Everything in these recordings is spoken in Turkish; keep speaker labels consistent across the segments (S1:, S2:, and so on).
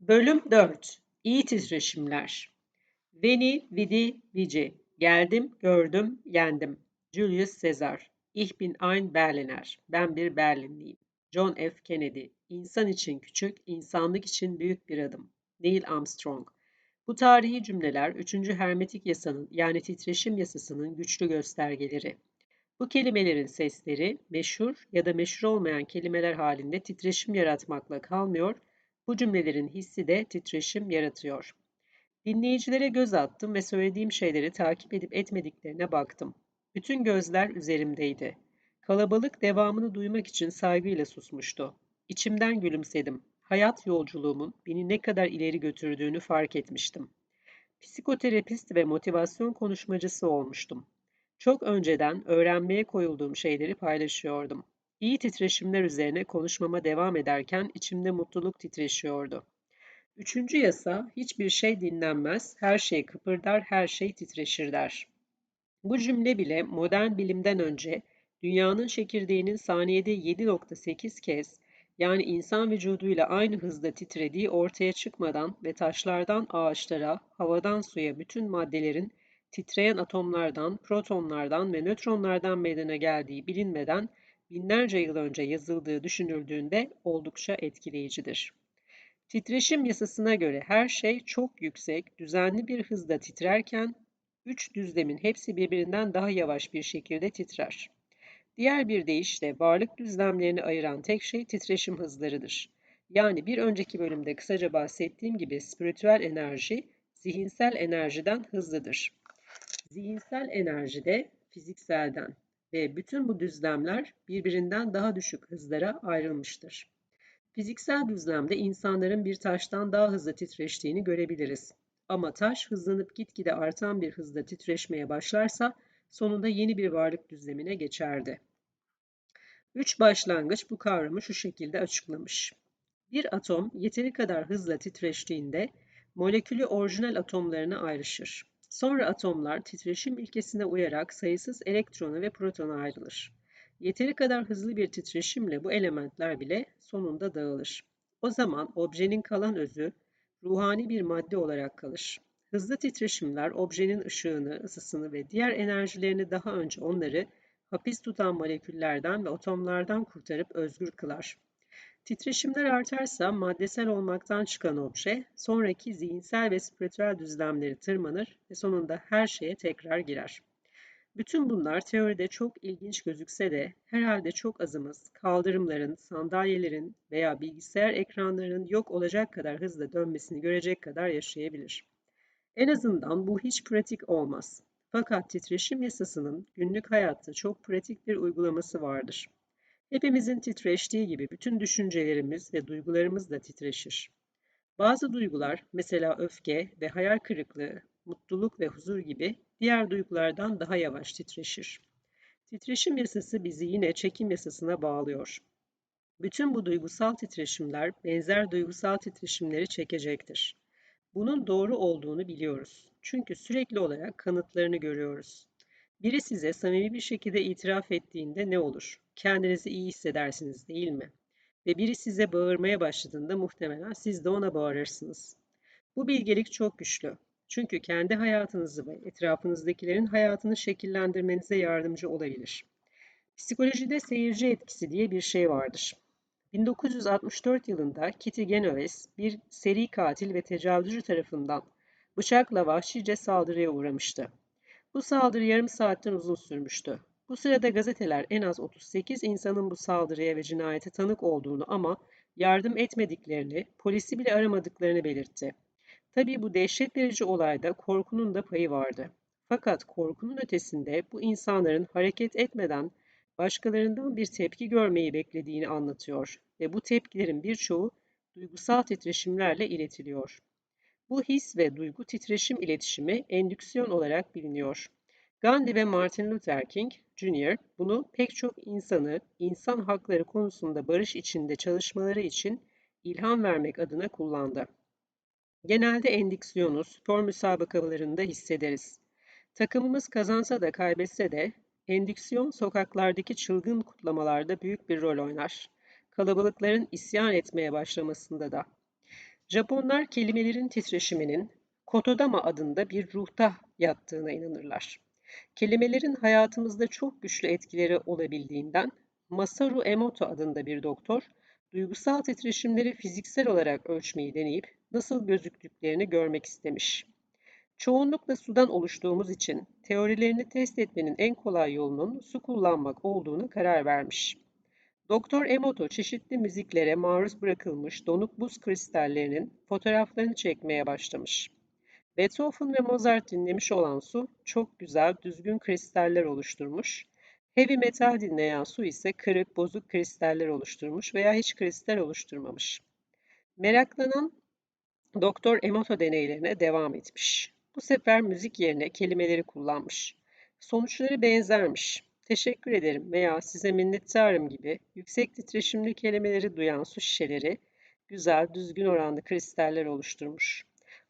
S1: Bölüm 4 İyi titreşimler Veni, vidi, vici Geldim, gördüm, yendim. Julius Caesar Ich bin ein Berliner Ben bir Berlinliyim. John F. Kennedy İnsan için küçük, insanlık için büyük bir adım. Neil Armstrong Bu tarihi cümleler 3. Hermetik yasanın yani titreşim yasasının güçlü göstergeleri. Bu kelimelerin sesleri meşhur ya da meşhur olmayan kelimeler halinde titreşim yaratmakla kalmıyor, bu cümlelerin hissi de titreşim yaratıyor. Dinleyicilere göz attım ve söylediğim şeyleri takip edip etmediklerine baktım. Bütün gözler üzerimdeydi. Kalabalık devamını duymak için saygıyla susmuştu. İçimden gülümsedim. Hayat yolculuğumun beni ne kadar ileri götürdüğünü fark etmiştim. Psikoterapist ve motivasyon konuşmacısı olmuştum. Çok önceden öğrenmeye koyulduğum şeyleri paylaşıyordum. İyi titreşimler üzerine konuşmama devam ederken içimde mutluluk titreşiyordu. Üçüncü yasa, hiçbir şey dinlenmez, her şey kıpırdar, her şey titreşir der. Bu cümle bile modern bilimden önce dünyanın çekirdeğinin saniyede 7.8 kez yani insan vücuduyla aynı hızda titrediği ortaya çıkmadan ve taşlardan ağaçlara, havadan suya bütün maddelerin titreyen atomlardan, protonlardan ve nötronlardan meydana geldiği bilinmeden binlerce yıl önce yazıldığı düşünüldüğünde oldukça etkileyicidir. Titreşim yasasına göre her şey çok yüksek, düzenli bir hızda titrerken üç düzlemin hepsi birbirinden daha yavaş bir şekilde titrer. Diğer bir deyişle varlık düzlemlerini ayıran tek şey titreşim hızlarıdır. Yani bir önceki bölümde kısaca bahsettiğim gibi spiritüel enerji zihinsel enerjiden hızlıdır. Zihinsel enerji de fizikselden ve bütün bu düzlemler birbirinden daha düşük hızlara ayrılmıştır. Fiziksel düzlemde insanların bir taştan daha hızlı titreştiğini görebiliriz. Ama taş hızlanıp gitgide artan bir hızda titreşmeye başlarsa sonunda yeni bir varlık düzlemine geçerdi. Üç başlangıç bu kavramı şu şekilde açıklamış. Bir atom yeteri kadar hızla titreştiğinde molekülü orijinal atomlarına ayrışır. Sonra atomlar titreşim ilkesine uyarak sayısız elektrona ve protona ayrılır. Yeteri kadar hızlı bir titreşimle bu elementler bile sonunda dağılır. O zaman objenin kalan özü ruhani bir madde olarak kalır. Hızlı titreşimler objenin ışığını, ısısını ve diğer enerjilerini daha önce onları hapis tutan moleküllerden ve atomlardan kurtarıp özgür kılar. Titreşimler artarsa maddesel olmaktan çıkan obje, sonraki zihinsel ve spiritüel düzlemleri tırmanır ve sonunda her şeye tekrar girer. Bütün bunlar teoride çok ilginç gözükse de herhalde çok azımız kaldırımların, sandalyelerin veya bilgisayar ekranlarının yok olacak kadar hızla dönmesini görecek kadar yaşayabilir. En azından bu hiç pratik olmaz. Fakat titreşim yasasının günlük hayatta çok pratik bir uygulaması vardır. Hepimizin titreştiği gibi bütün düşüncelerimiz ve duygularımız da titreşir. Bazı duygular, mesela öfke ve hayal kırıklığı, mutluluk ve huzur gibi diğer duygulardan daha yavaş titreşir. Titreşim yasası bizi yine çekim yasasına bağlıyor. Bütün bu duygusal titreşimler benzer duygusal titreşimleri çekecektir. Bunun doğru olduğunu biliyoruz. Çünkü sürekli olarak kanıtlarını görüyoruz. Biri size samimi bir şekilde itiraf ettiğinde ne olur? Kendinizi iyi hissedersiniz değil mi? Ve biri size bağırmaya başladığında muhtemelen siz de ona bağırırsınız. Bu bilgelik çok güçlü. Çünkü kendi hayatınızı ve etrafınızdakilerin hayatını şekillendirmenize yardımcı olabilir. Psikolojide seyirci etkisi diye bir şey vardır. 1964 yılında Kitty Genoves bir seri katil ve tecavüzcü tarafından bıçakla vahşice saldırıya uğramıştı. Bu saldırı yarım saatten uzun sürmüştü. Bu sırada gazeteler en az 38 insanın bu saldırıya ve cinayete tanık olduğunu ama yardım etmediklerini, polisi bile aramadıklarını belirtti. Tabii bu dehşet verici olayda korkunun da payı vardı. Fakat korkunun ötesinde bu insanların hareket etmeden başkalarından bir tepki görmeyi beklediğini anlatıyor ve bu tepkilerin birçoğu duygusal titreşimlerle iletiliyor. Bu his ve duygu titreşim iletişimi endüksiyon olarak biliniyor. Gandhi ve Martin Luther King Jr. bunu pek çok insanı insan hakları konusunda barış içinde çalışmaları için ilham vermek adına kullandı. Genelde endüksiyonu spor müsabakalarında hissederiz. Takımımız kazansa da kaybetse de endüksiyon sokaklardaki çılgın kutlamalarda büyük bir rol oynar. Kalabalıkların isyan etmeye başlamasında da. Japonlar kelimelerin titreşiminin Kotodama adında bir ruhta yattığına inanırlar. Kelimelerin hayatımızda çok güçlü etkileri olabildiğinden Masaru Emoto adında bir doktor, duygusal titreşimleri fiziksel olarak ölçmeyi deneyip nasıl gözüktüklerini görmek istemiş. Çoğunlukla sudan oluştuğumuz için teorilerini test etmenin en kolay yolunun su kullanmak olduğunu karar vermiş. Doktor Emoto çeşitli müziklere maruz bırakılmış donuk buz kristallerinin fotoğraflarını çekmeye başlamış. Beethoven ve Mozart dinlemiş olan su çok güzel, düzgün kristaller oluşturmuş. Heavy metal dinleyen su ise kırık, bozuk kristaller oluşturmuş veya hiç kristal oluşturmamış. Meraklanan Doktor Emoto deneylerine devam etmiş. Bu sefer müzik yerine kelimeleri kullanmış. Sonuçları benzermiş. Teşekkür ederim veya size minnettarım gibi yüksek titreşimli kelimeleri duyan su şişeleri güzel, düzgün oranlı kristaller oluşturmuş.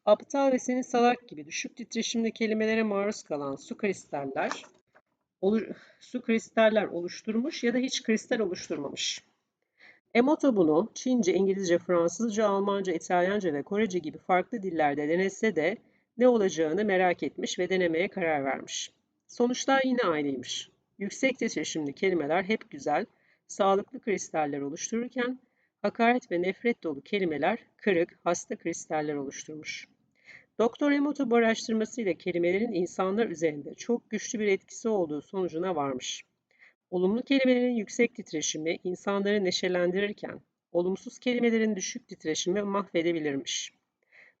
S1: Aptal ve seni salak gibi düşük titreşimli kelimelere maruz kalan su kristaller su kristaller oluşturmuş ya da hiç kristal oluşturmamış. Emoto bunu Çince, İngilizce, Fransızca, Almanca, İtalyanca ve Korece gibi farklı dillerde denese de ne olacağını merak etmiş ve denemeye karar vermiş. Sonuçlar yine aynıymış. Yüksek titreşimli kelimeler hep güzel, sağlıklı kristaller oluştururken hakaret ve nefret dolu kelimeler kırık, hasta kristaller oluşturmuş. Doktor Emoto bu araştırmasıyla kelimelerin insanlar üzerinde çok güçlü bir etkisi olduğu sonucuna varmış. Olumlu kelimelerin yüksek titreşimi insanları neşelendirirken, olumsuz kelimelerin düşük titreşimi mahvedebilirmiş.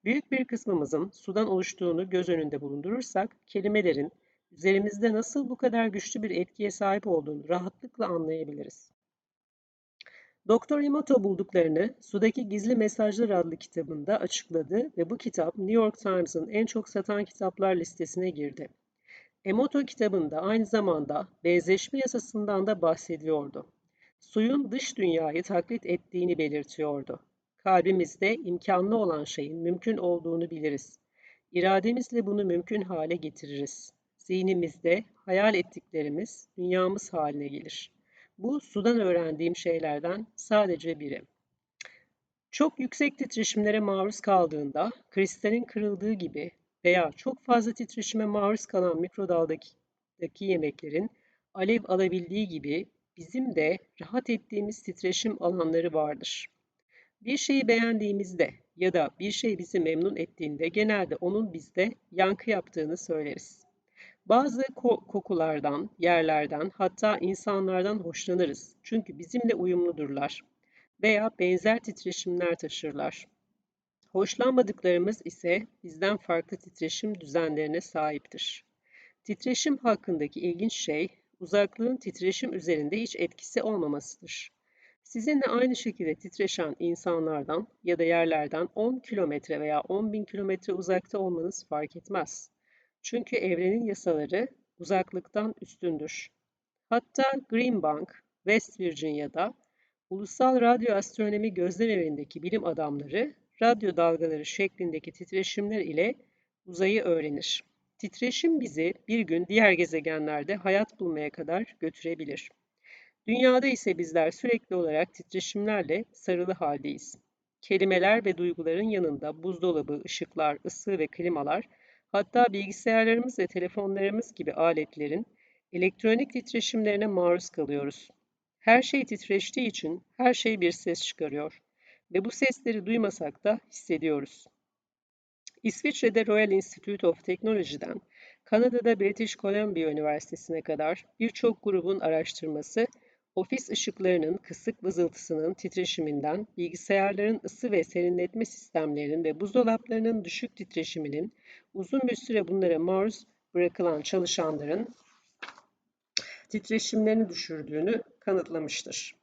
S1: Büyük bir kısmımızın sudan oluştuğunu göz önünde bulundurursak, kelimelerin üzerimizde nasıl bu kadar güçlü bir etkiye sahip olduğunu rahatlıkla anlayabiliriz. Doktor Emoto bulduklarını Sudaki Gizli Mesajlar adlı kitabında açıkladı ve bu kitap New York Times'ın en çok satan kitaplar listesine girdi. Emoto kitabında aynı zamanda benzeşme yasasından da bahsediyordu. Suyun dış dünyayı taklit ettiğini belirtiyordu. Kalbimizde imkanlı olan şeyin mümkün olduğunu biliriz. İrademizle bunu mümkün hale getiririz. Zihnimizde hayal ettiklerimiz dünyamız haline gelir. Bu sudan öğrendiğim şeylerden sadece biri. Çok yüksek titreşimlere maruz kaldığında kristalin kırıldığı gibi veya çok fazla titreşime maruz kalan mikrodaldaki yemeklerin alev alabildiği gibi bizim de rahat ettiğimiz titreşim alanları vardır. Bir şeyi beğendiğimizde ya da bir şey bizi memnun ettiğinde genelde onun bizde yankı yaptığını söyleriz. Bazı ko kokulardan, yerlerden, hatta insanlardan hoşlanırız. Çünkü bizimle uyumludurlar veya benzer titreşimler taşırlar. Hoşlanmadıklarımız ise bizden farklı titreşim düzenlerine sahiptir. Titreşim hakkındaki ilginç şey, uzaklığın titreşim üzerinde hiç etkisi olmamasıdır. Sizinle aynı şekilde titreşen insanlardan ya da yerlerden 10 kilometre veya 10 bin kilometre uzakta olmanız fark etmez. Çünkü evrenin yasaları uzaklıktan üstündür. Hatta Green Bank, West Virginia'da Ulusal Radyo Astronomi Gözlem Evi'ndeki bilim adamları radyo dalgaları şeklindeki titreşimler ile uzayı öğrenir. Titreşim bizi bir gün diğer gezegenlerde hayat bulmaya kadar götürebilir. Dünyada ise bizler sürekli olarak titreşimlerle sarılı haldeyiz. Kelimeler ve duyguların yanında buzdolabı, ışıklar, ısı ve klimalar, hatta bilgisayarlarımız ve telefonlarımız gibi aletlerin elektronik titreşimlerine maruz kalıyoruz. Her şey titreştiği için her şey bir ses çıkarıyor ve bu sesleri duymasak da hissediyoruz. İsviçre'de Royal Institute of Technology'den Kanada'da British Columbia Üniversitesi'ne kadar birçok grubun araştırması ofis ışıklarının kısık vızıltısının titreşiminden, bilgisayarların ısı ve serinletme sistemlerinin ve buzdolaplarının düşük titreşiminin uzun bir süre bunlara maruz bırakılan çalışanların titreşimlerini düşürdüğünü kanıtlamıştır.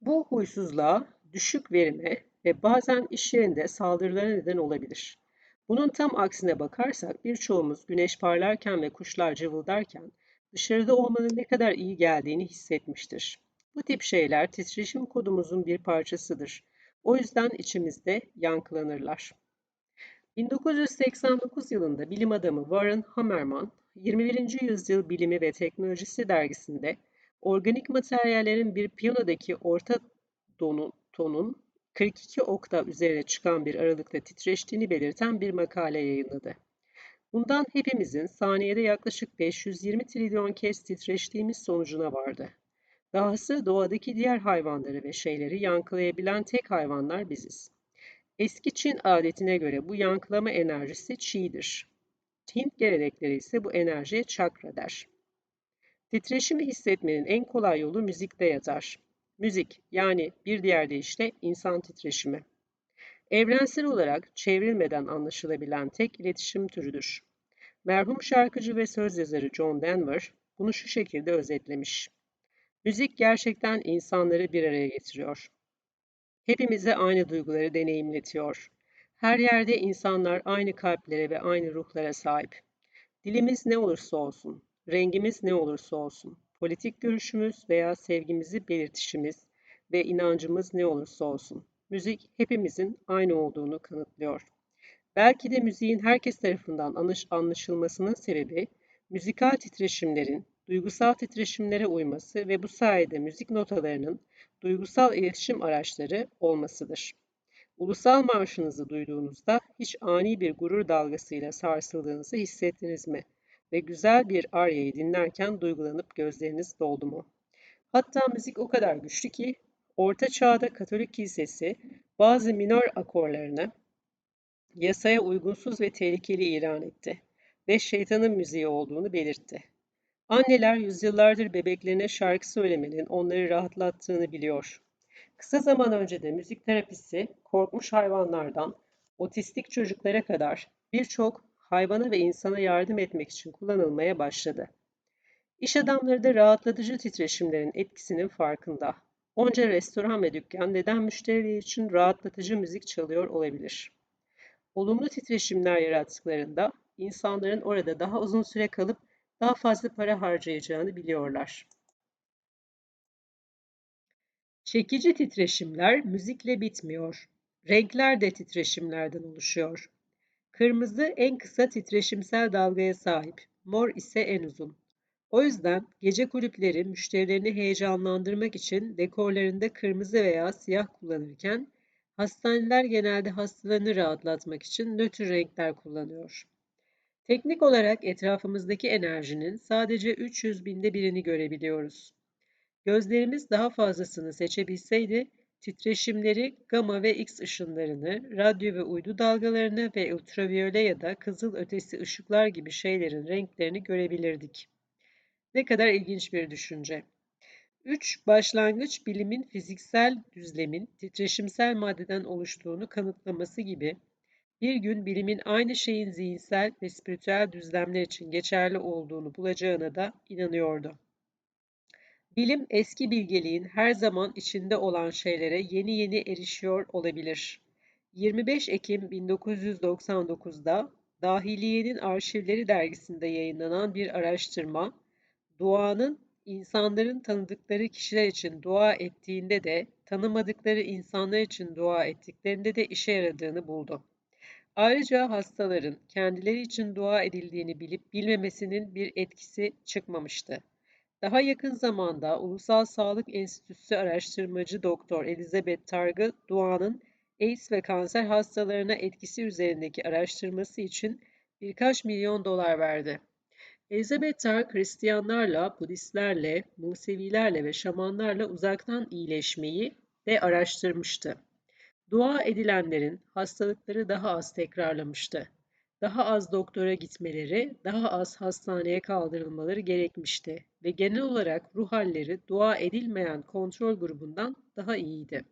S1: Bu huysuzluğa düşük verime ve bazen iş yerinde saldırılara neden olabilir. Bunun tam aksine bakarsak birçoğumuz güneş parlarken ve kuşlar cıvıldarken dışarıda olmanın ne kadar iyi geldiğini hissetmiştir. Bu tip şeyler titreşim kodumuzun bir parçasıdır. O yüzden içimizde yankılanırlar. 1989 yılında bilim adamı Warren Hammerman, 21. Yüzyıl Bilimi ve Teknolojisi dergisinde organik materyallerin bir piyanodaki orta donun, tonun 42 oktav üzerine çıkan bir aralıkta titreştiğini belirten bir makale yayınladı. Bundan hepimizin saniyede yaklaşık 520 trilyon kez titreştiğimiz sonucuna vardı. Dahası doğadaki diğer hayvanları ve şeyleri yankılayabilen tek hayvanlar biziz. Eski Çin adetine göre bu yankılama enerjisi çiğdir. Hint gelenekleri ise bu enerjiye çakra der. Titreşimi hissetmenin en kolay yolu müzikte yatar. Müzik yani bir diğer deyişle insan titreşimi. Evrensel olarak çevrilmeden anlaşılabilen tek iletişim türüdür. Merhum şarkıcı ve söz yazarı John Denver bunu şu şekilde özetlemiş. Müzik gerçekten insanları bir araya getiriyor. Hepimize aynı duyguları deneyimletiyor. Her yerde insanlar aynı kalplere ve aynı ruhlara sahip. Dilimiz ne olursa olsun, rengimiz ne olursa olsun, politik görüşümüz veya sevgimizi belirtişimiz ve inancımız ne olursa olsun, müzik hepimizin aynı olduğunu kanıtlıyor. Belki de müziğin herkes tarafından anlaşılmasının sebebi, müzikal titreşimlerin duygusal titreşimlere uyması ve bu sayede müzik notalarının duygusal iletişim araçları olmasıdır. Ulusal marşınızı duyduğunuzda hiç ani bir gurur dalgasıyla sarsıldığınızı hissettiniz mi? Ve güzel bir aryayı dinlerken duygulanıp gözleriniz doldu mu? Hatta müzik o kadar güçlü ki Orta Çağ'da Katolik Kilisesi bazı minor akorlarını yasaya uygunsuz ve tehlikeli ilan etti ve şeytanın müziği olduğunu belirtti. Anneler yüzyıllardır bebeklerine şarkı söylemenin onları rahatlattığını biliyor. Kısa zaman önce de müzik terapisi korkmuş hayvanlardan otistik çocuklara kadar birçok hayvana ve insana yardım etmek için kullanılmaya başladı. İş adamları da rahatlatıcı titreşimlerin etkisinin farkında. Onca restoran ve dükkan neden müşterileri için rahatlatıcı müzik çalıyor olabilir? Olumlu titreşimler yarattıklarında insanların orada daha uzun süre kalıp daha fazla para harcayacağını biliyorlar. Çekici titreşimler müzikle bitmiyor. Renkler de titreşimlerden oluşuyor. Kırmızı en kısa titreşimsel dalgaya sahip, mor ise en uzun. O yüzden gece kulüpleri müşterilerini heyecanlandırmak için dekorlarında kırmızı veya siyah kullanırken hastaneler genelde hastalarını rahatlatmak için nötr renkler kullanıyor. Teknik olarak etrafımızdaki enerjinin sadece 300 binde birini görebiliyoruz. Gözlerimiz daha fazlasını seçebilseydi, titreşimleri, gama ve X ışınlarını, radyo ve uydu dalgalarını ve ultraviyole ya da kızıl ötesi ışıklar gibi şeylerin renklerini görebilirdik. Ne kadar ilginç bir düşünce. 3. Başlangıç bilimin fiziksel düzlemin titreşimsel maddeden oluştuğunu kanıtlaması gibi bir gün bilimin aynı şeyin zihinsel ve spiritüel düzlemler için geçerli olduğunu bulacağına da inanıyordu. Bilim eski bilgeliğin her zaman içinde olan şeylere yeni yeni erişiyor olabilir. 25 Ekim 1999'da Dahiliye'nin Arşivleri dergisinde yayınlanan bir araştırma, duanın insanların tanıdıkları kişiler için dua ettiğinde de tanımadıkları insanlar için dua ettiklerinde de işe yaradığını buldu. Ayrıca hastaların kendileri için dua edildiğini bilip bilmemesinin bir etkisi çıkmamıştı. Daha yakın zamanda Ulusal Sağlık Enstitüsü araştırmacı Doktor Elizabeth Targı duanın AIDS ve kanser hastalarına etkisi üzerindeki araştırması için birkaç milyon dolar verdi. Elizabeth Targ, Hristiyanlarla, Budistlerle, Musevilerle ve Şamanlarla uzaktan iyileşmeyi de araştırmıştı. Dua edilenlerin hastalıkları daha az tekrarlamıştı. Daha az doktora gitmeleri, daha az hastaneye kaldırılmaları gerekmişti ve genel olarak ruh halleri dua edilmeyen kontrol grubundan daha iyiydi.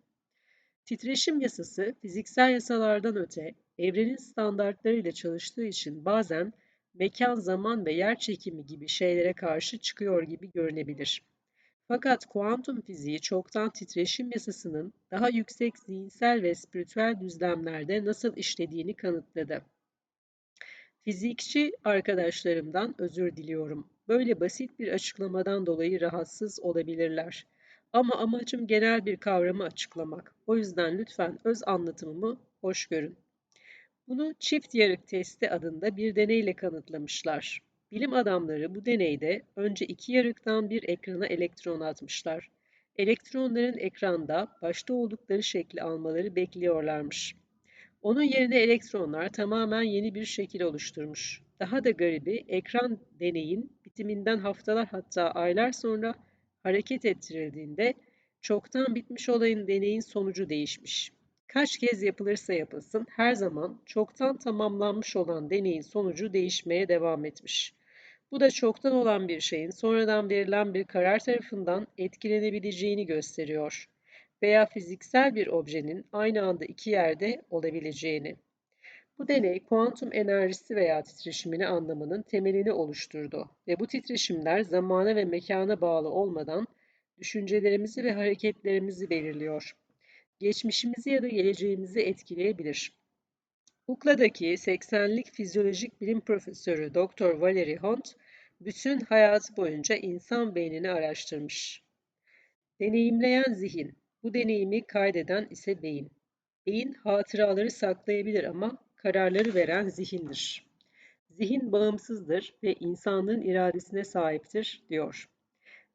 S1: Titreşim yasası fiziksel yasalardan öte evrenin standartlarıyla çalıştığı için bazen mekan, zaman ve yer çekimi gibi şeylere karşı çıkıyor gibi görünebilir. Fakat kuantum fiziği çoktan titreşim yasasının daha yüksek zihinsel ve spiritüel düzlemlerde nasıl işlediğini kanıtladı. Fizikçi arkadaşlarımdan özür diliyorum. Böyle basit bir açıklamadan dolayı rahatsız olabilirler. Ama amacım genel bir kavramı açıklamak. O yüzden lütfen öz anlatımımı hoş görün. Bunu çift yarık testi adında bir deneyle kanıtlamışlar. Bilim adamları bu deneyde önce iki yarıktan bir ekrana elektron atmışlar. Elektronların ekranda başta oldukları şekli almaları bekliyorlarmış. Onun yerine elektronlar tamamen yeni bir şekil oluşturmuş. Daha da garibi ekran deneyin bitiminden haftalar hatta aylar sonra hareket ettirildiğinde çoktan bitmiş olayın deneyin sonucu değişmiş. Kaç kez yapılırsa yapılsın her zaman çoktan tamamlanmış olan deneyin sonucu değişmeye devam etmiş. Bu da çoktan olan bir şeyin sonradan verilen bir karar tarafından etkilenebileceğini gösteriyor veya fiziksel bir objenin aynı anda iki yerde olabileceğini. Bu deney kuantum enerjisi veya titreşimini anlamanın temelini oluşturdu ve bu titreşimler zamana ve mekana bağlı olmadan düşüncelerimizi ve hareketlerimizi belirliyor. Geçmişimizi ya da geleceğimizi etkileyebilir. UCLA'daki 80'lik fizyolojik bilim profesörü Dr. Valerie Hunt, bütün hayatı boyunca insan beynini araştırmış. Deneyimleyen zihin, bu deneyimi kaydeden ise beyin. Beyin hatıraları saklayabilir ama kararları veren zihindir. Zihin bağımsızdır ve insanlığın iradesine sahiptir, diyor.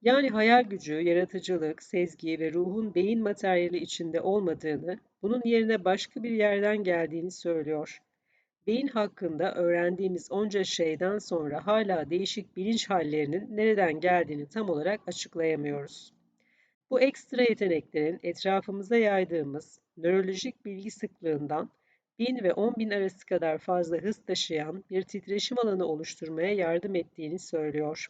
S1: Yani hayal gücü, yaratıcılık, sezgi ve ruhun beyin materyali içinde olmadığını, bunun yerine başka bir yerden geldiğini söylüyor. Beyin hakkında öğrendiğimiz onca şeyden sonra hala değişik bilinç hallerinin nereden geldiğini tam olarak açıklayamıyoruz. Bu ekstra yeteneklerin etrafımıza yaydığımız nörolojik bilgi sıklığından 1000 ve 10.000 arası kadar fazla hız taşıyan bir titreşim alanı oluşturmaya yardım ettiğini söylüyor.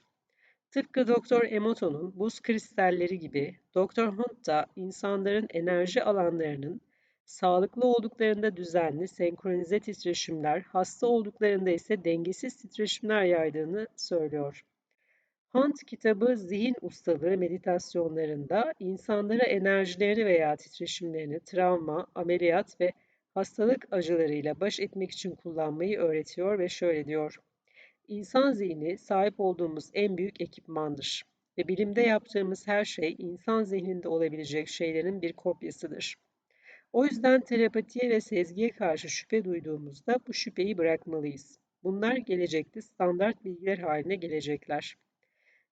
S1: Tıpkı Dr. Emoto'nun buz kristalleri gibi Dr. Hunt da insanların enerji alanlarının sağlıklı olduklarında düzenli, senkronize titreşimler, hasta olduklarında ise dengesiz titreşimler yaydığını söylüyor. Hunt kitabı zihin ustalığı meditasyonlarında insanlara enerjilerini veya titreşimlerini travma, ameliyat ve hastalık acılarıyla baş etmek için kullanmayı öğretiyor ve şöyle diyor. İnsan zihni sahip olduğumuz en büyük ekipmandır ve bilimde yaptığımız her şey insan zihninde olabilecek şeylerin bir kopyasıdır. O yüzden telepatiye ve sezgiye karşı şüphe duyduğumuzda bu şüpheyi bırakmalıyız. Bunlar gelecekte standart bilgiler haline gelecekler.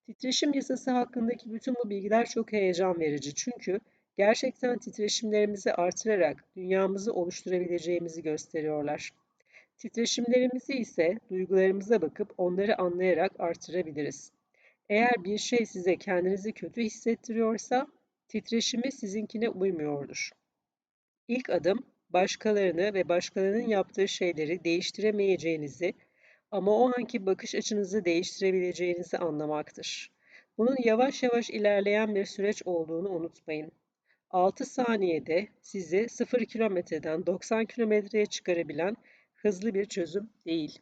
S1: Titreşim yasası hakkındaki bütün bu bilgiler çok heyecan verici çünkü gerçekten titreşimlerimizi artırarak dünyamızı oluşturabileceğimizi gösteriyorlar. Titreşimlerimizi ise duygularımıza bakıp onları anlayarak artırabiliriz. Eğer bir şey size kendinizi kötü hissettiriyorsa titreşimi sizinkine uymuyordur. İlk adım başkalarını ve başkalarının yaptığı şeyleri değiştiremeyeceğinizi ama o anki bakış açınızı değiştirebileceğinizi anlamaktır. Bunun yavaş yavaş ilerleyen bir süreç olduğunu unutmayın. 6 saniyede sizi 0 kilometreden 90 kilometreye çıkarabilen hızlı bir çözüm değil.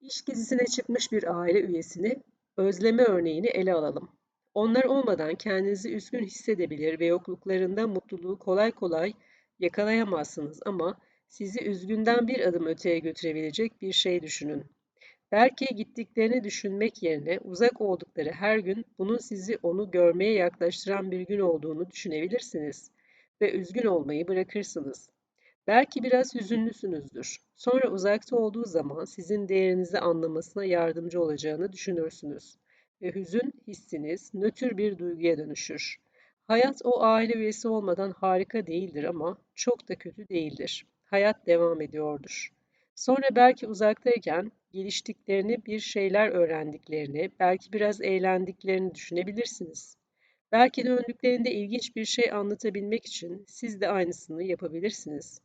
S1: İş gezisine çıkmış bir aile üyesini özleme örneğini ele alalım. Onlar olmadan kendinizi üzgün hissedebilir ve yokluklarında mutluluğu kolay kolay yakalayamazsınız ama sizi üzgünden bir adım öteye götürebilecek bir şey düşünün. Belki gittiklerini düşünmek yerine uzak oldukları her gün bunun sizi onu görmeye yaklaştıran bir gün olduğunu düşünebilirsiniz ve üzgün olmayı bırakırsınız. Belki biraz hüzünlüsünüzdür. Sonra uzakta olduğu zaman sizin değerinizi anlamasına yardımcı olacağını düşünürsünüz. Ve hüzün hissiniz nötr bir duyguya dönüşür. Hayat o aile üyesi olmadan harika değildir ama çok da kötü değildir. Hayat devam ediyordur. Sonra belki uzaktayken geliştiklerini, bir şeyler öğrendiklerini, belki biraz eğlendiklerini düşünebilirsiniz. Belki döndüklerinde ilginç bir şey anlatabilmek için siz de aynısını yapabilirsiniz.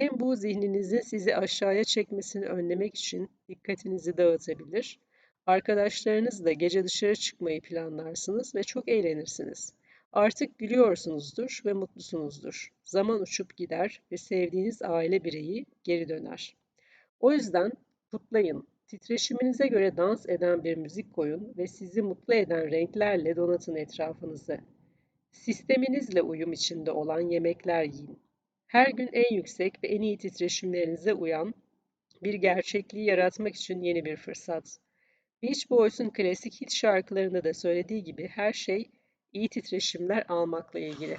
S1: Hem bu zihninizin sizi aşağıya çekmesini önlemek için dikkatinizi dağıtabilir, arkadaşlarınızla gece dışarı çıkmayı planlarsınız ve çok eğlenirsiniz. Artık gülüyorsunuzdur ve mutlusunuzdur. Zaman uçup gider ve sevdiğiniz aile bireyi geri döner. O yüzden kutlayın. Titreşiminize göre dans eden bir müzik koyun ve sizi mutlu eden renklerle donatın etrafınızı. Sisteminizle uyum içinde olan yemekler yiyin. Her gün en yüksek ve en iyi titreşimlerinize uyan bir gerçekliği yaratmak için yeni bir fırsat. Beach Boys'un klasik hit şarkılarında da söylediği gibi her şey iyi titreşimler almakla ilgili.